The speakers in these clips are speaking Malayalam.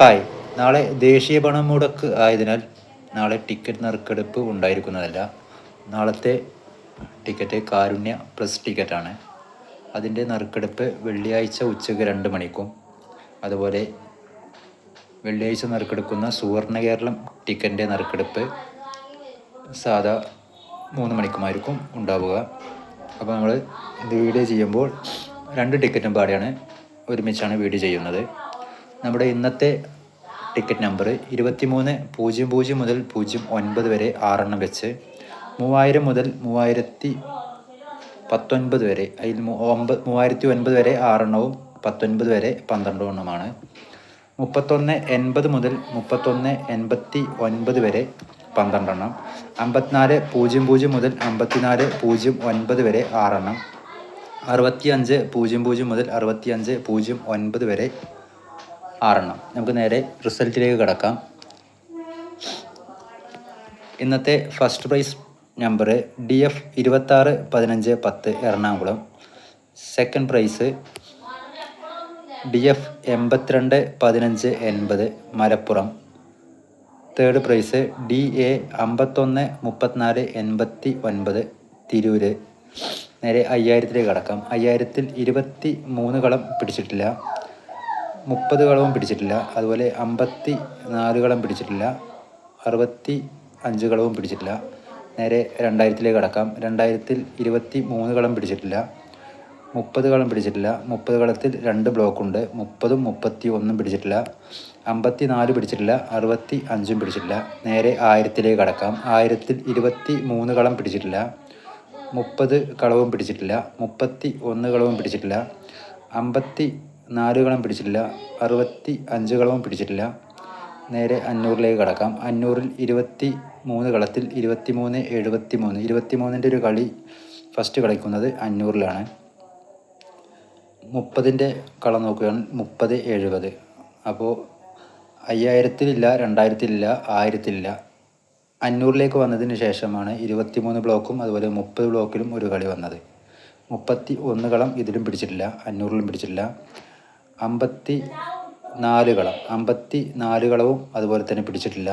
ഹായ് നാളെ ദേശീയ പണം മുടക്ക് ആയതിനാൽ നാളെ ടിക്കറ്റ് നറുക്കെടുപ്പ് ഉണ്ടായിരിക്കുന്നതല്ല. നാളത്തെ ടിക്കറ്റ് കാരുണ്യ പ്രസ് ടിക്കറ്റാണ്. അതിന്റെ നറുക്കെടുപ്പ് വെള്ളിയാഴ്ച ഉച്ചയ്ക്ക് രണ്ട് മണിക്കും. അതുപോലെ വെള്ളിയാഴ്ച നറുക്കെടുക്കുന്ന സുവർണ കേരളം ടിക്കറ്റിന്റെ നറുക്കെടുപ്പ് സാധാ മൂന്ന് മണിക്കുമായിരിക്കും ഉണ്ടാവുക. അപ്പോൾ നമ്മൾ ഇത് വീഡിയോ ചെയ്യുമ്പോൾ രണ്ട് ടിക്കറ്റും പാടിയാണ് ഒരുമിച്ചാണ് വീഡിയോ ചെയ്യുന്നത്. നമ്മുടെ ഇന്നത്തെ ടിക്കറ്റ് നമ്പർ ഇരുപത്തി മൂന്ന് പൂജ്യം പൂജ്യം മുതൽ പൂജ്യം ഒൻപത് വരെ ആറെണ്ണം വെച്ച് മൂവായിരം മുതൽ മൂവായിരത്തി പത്തൊൻപത് വരെ അതിൽ ഒമ്പ മൂവായിരത്തി ഒൻപത് വരെ ആറെണ്ണവും പത്തൊൻപത് വരെ പന്ത്രണ്ട് എണ്ണമാണ്. മുപ്പത്തൊന്ന് എൺപത് മുതൽ മുപ്പത്തൊന്ന് എൺപത്തി ഒൻപത് വരെ പന്ത്രണ്ടെണ്ണം. അമ്പത്തിനാല് പൂജ്യം പൂജ്യം മുതൽ അമ്പത്തിനാല് പൂജ്യം ഒൻപത് വരെ ആറെണ്ണം. അറുപത്തിയഞ്ച് പൂജ്യം പൂജ്യം മുതൽ അറുപത്തിയഞ്ച് പൂജ്യം ഒൻപത് വരെ ആറെണ്ണം. നമുക്ക് നേരെ റിസൾട്ടിലേക്ക് കിടക്കാം. ഇന്നത്തെ first prize number D F ഇരുപത്താറ് പതിനഞ്ച് പത്ത് Ernakulam. Second prize D F എൺപത്തിരണ്ട് പതിനഞ്ച് എൺപത് Malappuram. Third prize D A അമ്പത്തൊന്ന് മുപ്പത്തിനാല് എൺപത്തി ഒൻപത് തിരൂര്. നേരെ അയ്യായിരത്തിലേക്ക് കടക്കാം. അയ്യായിരത്തിൽ ഇരുപത്തി മൂന്ന് കളം പിടിച്ചിട്ടില്ല. മുപ്പത് കളവും പിടിച്ചിട്ടില്ല. അതുപോലെ അമ്പത്തി നാല് കളം പിടിച്ചിട്ടില്ല. അറുപത്തി അഞ്ച് കളവും പിടിച്ചിട്ടില്ല. നേരെ രണ്ടായിരത്തിലേക്ക് കടക്കാം. രണ്ടായിരത്തിൽ ഇരുപത്തി മൂന്ന് കളം പിടിച്ചിട്ടില്ല. മുപ്പത് കളം പിടിച്ചിട്ടില്ല. മുപ്പത് കളത്തിൽ രണ്ട് ബ്ലോക്കുണ്ട്. മുപ്പതും മുപ്പത്തി ഒന്നും പിടിച്ചിട്ടില്ല. അമ്പത്തി നാല് പിടിച്ചിട്ടില്ല. അറുപത്തി അഞ്ചും പിടിച്ചിട്ടില്ല. നേരെ ആയിരത്തിലേക്ക് കടക്കാം. ആയിരത്തിൽ ഇരുപത്തി മൂന്ന് കളം പിടിച്ചിട്ടില്ല. മുപ്പത് കളവും പിടിച്ചിട്ടില്ല. മുപ്പത്തി ഒന്ന് കളവും പിടിച്ചിട്ടില്ല. അമ്പത്തി നാല് കളം പിടിച്ചിട്ടില്ല അറുപത്തി അഞ്ച് കളവും പിടിച്ചിട്ടില്ല. നേരെ അഞ്ഞൂറിലേക്ക് കടക്കാം. അഞ്ഞൂറിൽ ഇരുപത്തി മൂന്ന് കളത്തിൽ ഇരുപത്തി മൂന്ന് എഴുപത്തി മൂന്ന് ഇരുപത്തി മൂന്നിന്റെ ഒരു കളി ഫസ്റ്റ് കളിക്കുന്നത് അഞ്ഞൂറിലാണ്. മുപ്പതിന്റെ കളം നോക്കുകയാണ്. മുപ്പത് എഴുപത്. അപ്പോൾ അയ്യായിരത്തിലില്ല രണ്ടായിരത്തിലില്ല ആയിരത്തിലില്ല. അഞ്ഞൂറിലേക്ക് വന്നതിന് ശേഷമാണ് ഇരുപത്തിമൂന്ന് ബ്ലോക്കും അതുപോലെ മുപ്പത് ബ്ലോക്കിലും ഒരു കളി വന്നത്. മുപ്പത്തി ഒന്ന് കളം ഇതിലും പിടിച്ചിട്ടില്ല അഞ്ഞൂറിലും പിടിച്ചിട്ടില്ല. അമ്പത്തി നാല് കളം അമ്പത്തി നാല് കളവും അതുപോലെ തന്നെ പിടിച്ചിട്ടില്ല.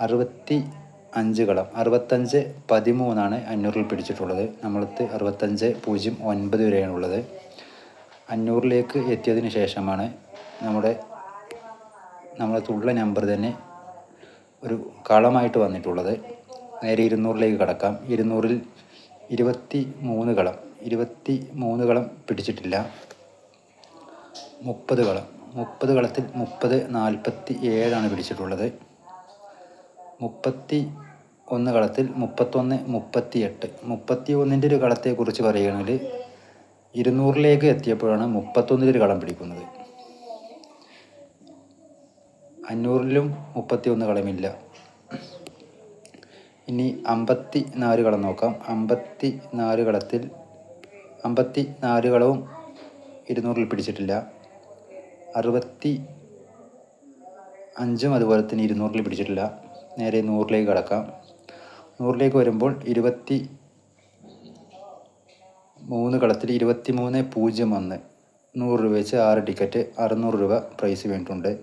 അറുപത്തി അഞ്ച് കളം അറുപത്തഞ്ച് പതിമൂന്നാണ് അഞ്ഞൂറിൽ പിടിച്ചിട്ടുള്ളത്. നമ്മളത്ത് അറുപത്തഞ്ച് പൂജ്യം ഒൻപത് വരെയാണുള്ളത് അഞ്ഞൂറിലേക്ക് എത്തിയതിന് ശേഷമാണ് നമ്മുടെ നമ്മളത്തുള്ള നമ്പർ തന്നെ ഒരു കളമായിട്ട് വന്നിട്ടുള്ളത്. നേരെ ഇരുന്നൂറിലേക്ക് കടക്കാം. ഇരുന്നൂറിൽ ഇരുപത്തി മൂന്ന് കളം. ഇരുപത്തി മൂന്ന് കളം പിടിച്ചിട്ടില്ല. മുപ്പത് കളം. മുപ്പത് കളത്തിൽ മുപ്പത് നാൽപ്പത്തി ഏഴാണ് പിടിച്ചിട്ടുള്ളത്. മുപ്പത്തി ഒന്ന് കളത്തിൽ മുപ്പത്തൊന്ന് മുപ്പത്തി എട്ട് മുപ്പത്തി ഒന്നിന്റെ ഒരു കളത്തെക്കുറിച്ച് പറയുകയാണെങ്കിൽ ഇരുന്നൂറിലേക്ക് എത്തിയപ്പോഴാണ് മുപ്പത്തൊന്നിലൊരു കളം പിടിക്കുന്നത്. അഞ്ഞൂറിലും മുപ്പത്തി ഒന്ന് കളമില്ല. ഇനി അമ്പത്തി നാല് കളം നോക്കാം. അമ്പത്തി നാല് കളത്തിൽ അമ്പത്തി നാല് കളവും ഇരുന്നൂറിൽ പിടിച്ചിട്ടില്ല. അറുപത്തി അഞ്ചും അതുപോലെ തന്നെ ഇരുന്നൂറിൽ പിടിച്ചിട്ടില്ല. നേരെ നൂറിലേക്ക് കടക്കാം. നൂറിലേക്ക് വരുമ്പോൾ ഇരുപത്തി മൂന്ന് കളത്തിൽ ഇരുപത്തി മൂന്ന് പൂജ്യം ഒന്ന് നൂറ് രൂപ വെച്ച് ആറ് ടിക്കറ്റ് അറുന്നൂറ് രൂപ പ്രൈസ് വേണ്ടിയിട്ടുണ്ട്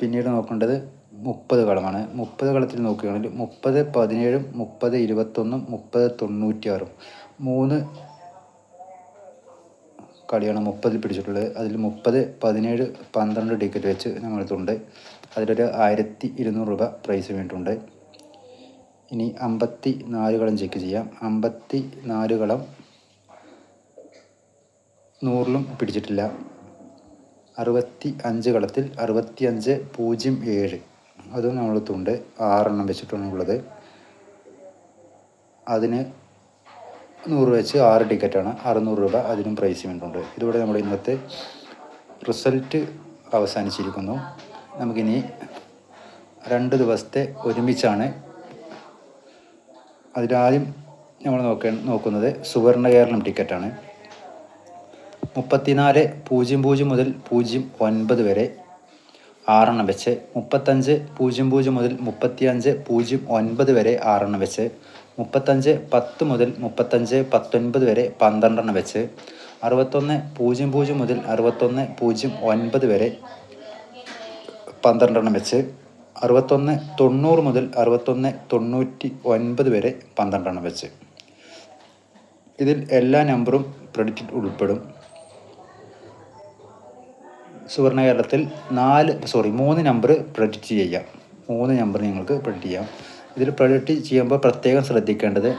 പിന്നീട് നോക്കേണ്ടത് മുപ്പത് കളമാണ് മുപ്പത് കളത്തിൽ നോക്കുകയാണെങ്കിൽ മുപ്പത് പതിനേഴും മുപ്പത് ഇരുപത്തൊന്നും മുപ്പത് തൊണ്ണൂറ്റിയാറും. മൂന്ന് കളിയാണ് മുപ്പതിൽ പിടിച്ചിട്ടുള്ളത്. അതിൽ മുപ്പത് പതിനേഴ് പന്ത്രണ്ട് ടിക്കറ്റ് വെച്ച് നമ്മളടുത്തുണ്ട് അതിലൊരു ആയിരത്തി ഇരുന്നൂറ് രൂപ പ്രൈസ് വേണ്ടിയിട്ടുണ്ട് ഇനി അമ്പത്തി നാല് കളം ചെക്ക് ചെയ്യാം. അമ്പത്തി നാല് കളം നൂറിലും പിടിച്ചിട്ടില്ല. അറുപത്തി അഞ്ച് കളത്തിൽ അറുപത്തി അഞ്ച് പൂജ്യം ഏഴ്. അതും നമ്മളെടുത്തുണ്ട് ആറെണ്ണം വെച്ചിട്ടാണ് ഉള്ളത്. അതിന് നൂറ് വെച്ച് ആറ് ടിക്കറ്റാണ്. അറുന്നൂറ് രൂപ അതിനും പ്രൈസ് വേണ്ടുണ്ട് ഇതോടെ നമ്മുടെ ഇന്നത്തെ റിസൾട്ട് അവസാനിച്ചിരിക്കുന്നു. നമുക്കിനി രണ്ട് ദിവസത്തെ ഒരുമിച്ചാണ് അതിലാദ്യം നമ്മൾ നോക്ക നോക്കുന്നത് സുവർണ കേരളം ടിക്കറ്റാണ്. മുപ്പത്തിനാല് പൂജ്യം പൂജ്യം മുതൽ പൂജ്യം ഒൻപത് വരെ ആറെണ്ണം വെച്ച് മുപ്പത്തഞ്ച് പൂജ്യം പൂജ്യം മുതൽ മുപ്പത്തിയഞ്ച് പൂജ്യം ഒൻപത് വരെ ആറെണ്ണം വെച്ച് മുപ്പത്തഞ്ച് പത്ത് മുതൽ മുപ്പത്തഞ്ച് പത്തൊൻപത് വരെ പന്ത്രണ്ടെണ്ണം വെച്ച് അറുപത്തൊന്ന് പൂജ്യം പൂജ്യം മുതൽ അറുപത്തൊന്ന് പൂജ്യം ഒൻപത് വരെ പന്ത്രണ്ടെണ്ണം വെച്ച് അറുപത്തൊന്ന് തൊണ്ണൂറ് മുതൽ അറുപത്തൊന്ന് തൊണ്ണൂറ്റി ഒൻപത് വരെ പന്ത്രണ്ടെണ്ണം വെച്ച്. ഇതിൽ എല്ലാ നമ്പറും ക്രെഡിറ്റിൽ ഉൾപ്പെടും. സുവർണ കേരളത്തിൽ നാല് സോറി മൂന്ന് നമ്പർ പ്രെഡിക്റ്റ് ചെയ്യാം. മൂന്ന് നമ്പർ നിങ്ങൾക്ക് പ്രെഡിക്റ്റ് ചെയ്യാം. ഇതിൽ പ്രെഡിക്റ്റ് ചെയ്യുമ്പോൾ പ്രത്യേകം ശ്രദ്ധിക്കേണ്ടത്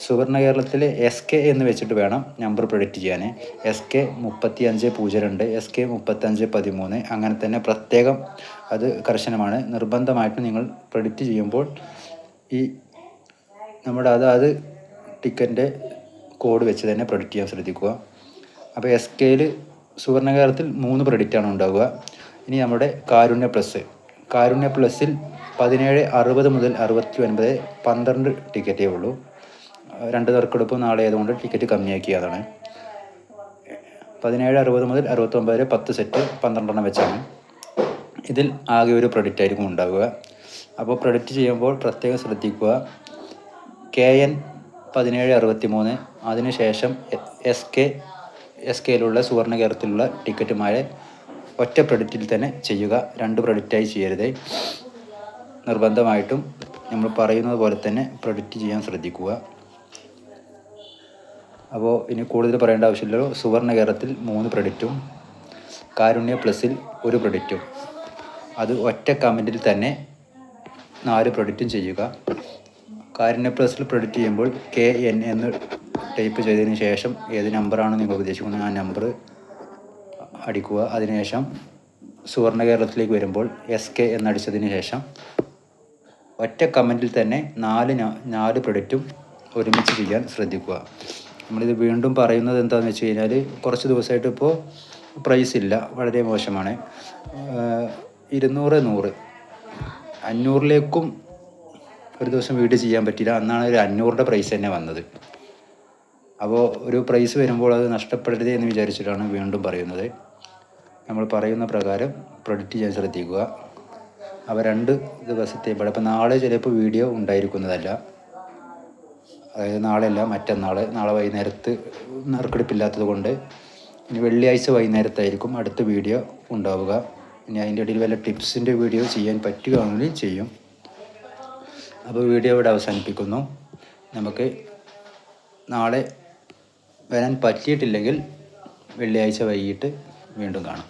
സുവർണ കേരളത്തിൽ എസ് കെ എന്ന് വെച്ചിട്ട് വേണം നമ്പർ പ്രൊഡക്റ്റ് ചെയ്യാൻ. എസ് കെ മുപ്പത്തി അഞ്ച് പൂജ്യം രണ്ട് എസ് കെ മുപ്പത്തഞ്ച് പതിമൂന്ന് അങ്ങനെ തന്നെ പ്രത്യേകം അത് കർശനമാണ്. നിർബന്ധമായിട്ട് നിങ്ങൾ പ്രൊഡക്റ്റ് ചെയ്യുമ്പോൾ ഈ നമ്മുടെ അതാത് ടിക്കറ്റിന്റെ കോഡ് വെച്ച് തന്നെ പ്രൊഡക്റ്റ് ചെയ്യാൻ ശ്രദ്ധിക്കുക. അപ്പോൾ എസ് കെയിൽ സുവർണ കേരളത്തിൽ മൂന്ന് ക്രെഡിറ്റാണ് ഉണ്ടാവുക. ഇനി നമ്മുടെ കാരുണ്യ പ്ലസ് കാരുണ്യ പ്ലസ്സിൽ പതിനേഴ് അറുപത് മുതൽ അറുപത്തി ഒൻപത് പന്ത്രണ്ട് ടിക്കറ്റേ ഉള്ളൂ. രണ്ട് തർക്കെടുപ്പ് നാളെ ആയതുകൊണ്ട് ടിക്കറ്റ് കമ്മിയാക്കിയതാണ് പതിനേഴ് അറുപത് മുതൽ അറുപത്തൊമ്പത് വരെ പത്ത് സെറ്റ് പന്ത്രണ്ടെണ്ണം വെച്ചാണ്. ഇതിൽ ആകെ ഒരു പ്രൊഡിക്റ്റ് ആയിരിക്കും ഉണ്ടാവുക. അപ്പോൾ പ്രൊഡക്റ്റ് ചെയ്യുമ്പോൾ പ്രത്യേകം ശ്രദ്ധിക്കുക. കെ എൻ പതിനേഴ് അറുപത്തി മൂന്ന് അതിനുശേഷം എസ് കെ എസ് കെയിലുള്ള സുവർണ കേരളത്തിലുള്ള ടിക്കറ്റുമാരെ ഒറ്റ പ്രൊഡക്റ്റിൽ തന്നെ ചെയ്യുക. രണ്ട് പ്രൊഡക്റ്റായി ചെയ്യരുത്. നിർബന്ധമായിട്ടും നമ്മൾ പറയുന്നത് പോലെ തന്നെ പ്രൊഡക്റ്റ് ചെയ്യാൻ ശ്രദ്ധിക്കുക. അപ്പോൾ ഇനി കൂടുതൽ പറയേണ്ട ആവശ്യമില്ലല്ലോ. സുവർണ കേരളത്തിൽ മൂന്ന് പ്രൊഡക്റ്റും കാരുണ്യ പ്ലസിൽ ഒരു പ്രൊഡക്റ്റും അത് ഒറ്റ കമന്റിൽ തന്നെ നാല് പ്രൊഡക്റ്റും ചെയ്യുക. കാരുണ്യ പ്ലസിൽ പ്രൊഡക്റ്റ് ചെയ്യുമ്പോൾ കെ എൻ എന്ന് ടൈപ്പ് ചെയ്തതിന് ശേഷം ഏത് നമ്പറാണ് നിങ്ങൾ ഉദ്ദേശിക്കുന്നത് ആ നമ്പർ അടിക്കുക. അതിനുശേഷം സുവർണ കേരളത്തിലേക്ക് വരുമ്പോൾ എസ് കെ എന്നടിച്ചതിന് ശേഷം ഒറ്റ കമന്റിൽ തന്നെ നാല് നാല് പ്രൊഡക്റ്റും ഒരുമിച്ച് ചെയ്യാൻ ശ്രദ്ധിക്കുക. നമ്മളിത് വീണ്ടും പറയുന്നത് എന്താണെന്ന് വെച്ച് കഴിഞ്ഞാൽ കുറച്ച് ദിവസമായിട്ട് ഇപ്പോൾ പ്രൈസ് ഇല്ല. വളരെ മോശമാണ്. ഇരുന്നൂറ് നൂറ്. അഞ്ഞൂറിലേക്കും ഒരു ദിവസം വീട് ചെയ്യാൻ പറ്റില്ല. അന്നാണ് ഒരു അഞ്ഞൂറിന്റെ പ്രൈസ് തന്നെ വന്നത്. അപ്പോൾ ഒരു പ്രൈസ് വരുമ്പോൾ അത് നഷ്ടപ്പെടരുത് എന്ന് വിചാരിച്ചിട്ടാണ് വീണ്ടും പറയുന്നത്. നമ്മൾ പറയുന്ന പ്രകാരം പ്രൊഡക്റ്റ് ചെയ്യാൻ ശ്രദ്ധിക്കുക. അവ രണ്ട് ദിവസത്തെ ഇവിടെ ഇപ്പോൾ നാളെ ചിലപ്പോൾ വീഡിയോ ഉണ്ടായിരിക്കുന്നതല്ല. അതായത് നാളെയല്ല മറ്റന്നാൾ നാളെ വൈകുന്നേരത്ത് നറുക്കെടുപ്പില്ലാത്തത് കൊണ്ട് ഇനി വെള്ളിയാഴ്ച വൈകുന്നേരത്തായിരിക്കും അടുത്ത വീഡിയോ ഉണ്ടാവുക. ഇനി അതിന്റെ ഇടയിൽ വല്ല ടിപ്സിന്റെ വീഡിയോ ചെയ്യാൻ പറ്റുകയാണെങ്കിൽ ചെയ്യും. അപ്പോൾ വീഡിയോ ഇവിടെ അവസാനിപ്പിക്കുന്നു. നമുക്ക് നാളെ വരാൻ പറ്റിയിട്ടില്ലെങ്കിൽ വെള്ളിയാഴ്ച വൈകിട്ട് വീണ്ടും കാണാം.